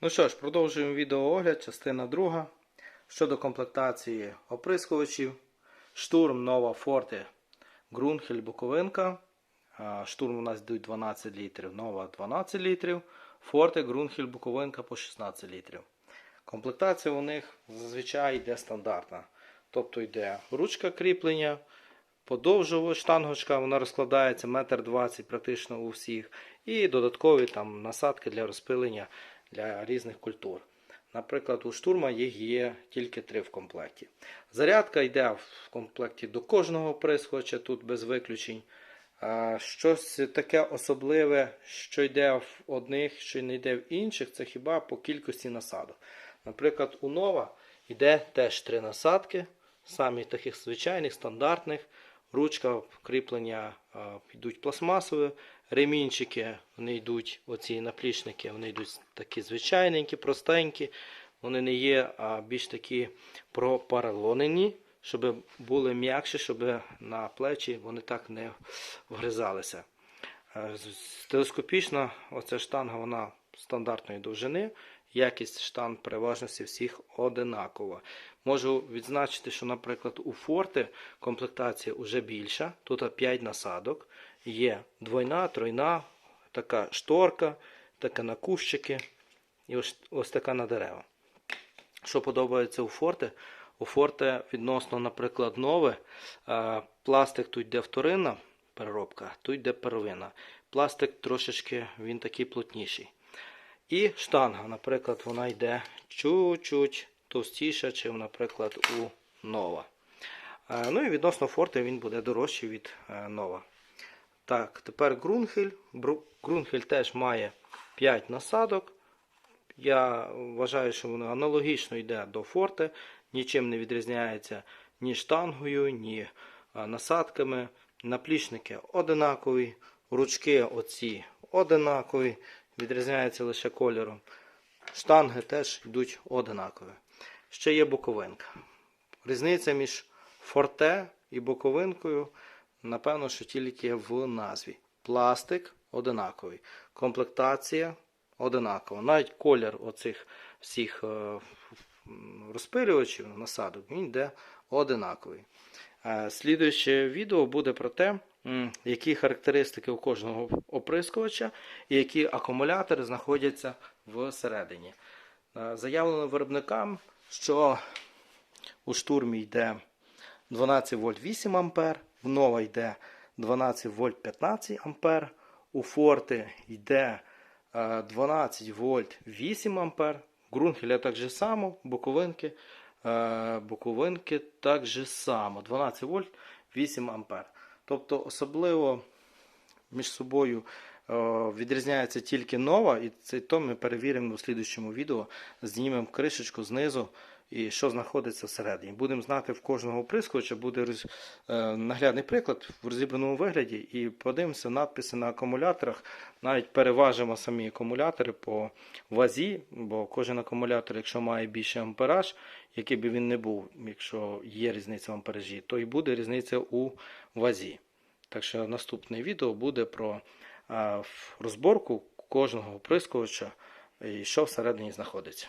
Ну що ж, продовжуємо відеоогляд, частина друга. Щодо комплектації оприскувачів. Штурм Нова Форте Грунхель Буковинка. Штурм у нас йдуть 12 літрів, нова 12 літрів. Форте Грунхель Буковинка по 16 літрів. Комплектація у них зазвичай йде стандартна. Тобто йде ручка кріплення, подовжова штангочка, вона розкладається 1,20 м практично у всіх. І додаткові там насадки для розпилення для різних культур. Наприклад, у штурма їх є тільки три в комплекті. Зарядка йде в комплекті до кожного прискоча, тут без виключень. Щось таке особливе, що йде в одних, що не йде в інших, це хіба по кількості насадок. Наприклад, у Нова йде теж три насадки, самі таких звичайних, стандартних. Ручка кріплення йдуть пластмасові, ремінчики вони йдуть, оці наплічники, вони йдуть такі звичайненькі, простенькі. Вони не є а більш такі пропаралонені, щоб були м'якші, щоб на плечі вони так не вгризалися. Е, Телескопічна оця штанга вона стандартної довжини. Якість штанг переважності всіх одинакова. Можу відзначити, що, наприклад, у Форте комплектація вже більша. Тут 5 насадок. Є двойна, тройна, така шторка, така на кущики і ось, ось така на дерева. Що подобається у Форте? У Форте відносно, наприклад, нове, пластик тут йде вторинна переробка, тут йде первинна. Пластик трошечки він такий плотніший. І штанга, наприклад, вона йде чуть-чуть товстіша, ніж, наприклад, у нова. Ну і відносно Форте він буде дорожчий від е, нова. Так, тепер Грунхель. Грунхель теж має 5 насадок. Я вважаю, що воно аналогічно йде до Форте, нічим не відрізняється ні штангою, ні насадками. Наплічники одинакові, ручки оці одинакові, відрізняються лише кольором. Штанги теж йдуть одинакові. Ще є боковинка. Різниця між форте і боковинкою, напевно, що тільки в назві. Пластик одинаковий, комплектація одинакова. Навіть колір оцих всіх е, розпилювачів, насадок, він йде одинаковий. Е, Слідуюче відео буде про те, які характеристики у кожного оприскувача і які акумулятори знаходяться всередині. Е, Заявлено виробникам, що у штурмі йде 12 вольт 8 ампер, в нова йде 12 вольт 15 ампер, у форти йде е, 12 вольт 8 ампер, Грунхеля так же само, боковинки, е, боковинки так же само, 12 вольт 8 ампер. Тобто особливо між собою е, відрізняється тільки нова, і це то ми перевіримо у слідчому відео. Знімемо кришечку знизу і що знаходиться всередині. Будемо знати в кожного оприскувача, буде роз- е, наглядний приклад в розібраному вигляді, і подивимося надписи на акумуляторах. Навіть переважимо самі акумулятори по вазі, бо кожен акумулятор, якщо має більше ампераж, який би він не був, якщо є різниця в амперажі, то і буде різниця у вазі. Так що наступне відео буде про розборку кожного оприскувача і що всередині знаходиться.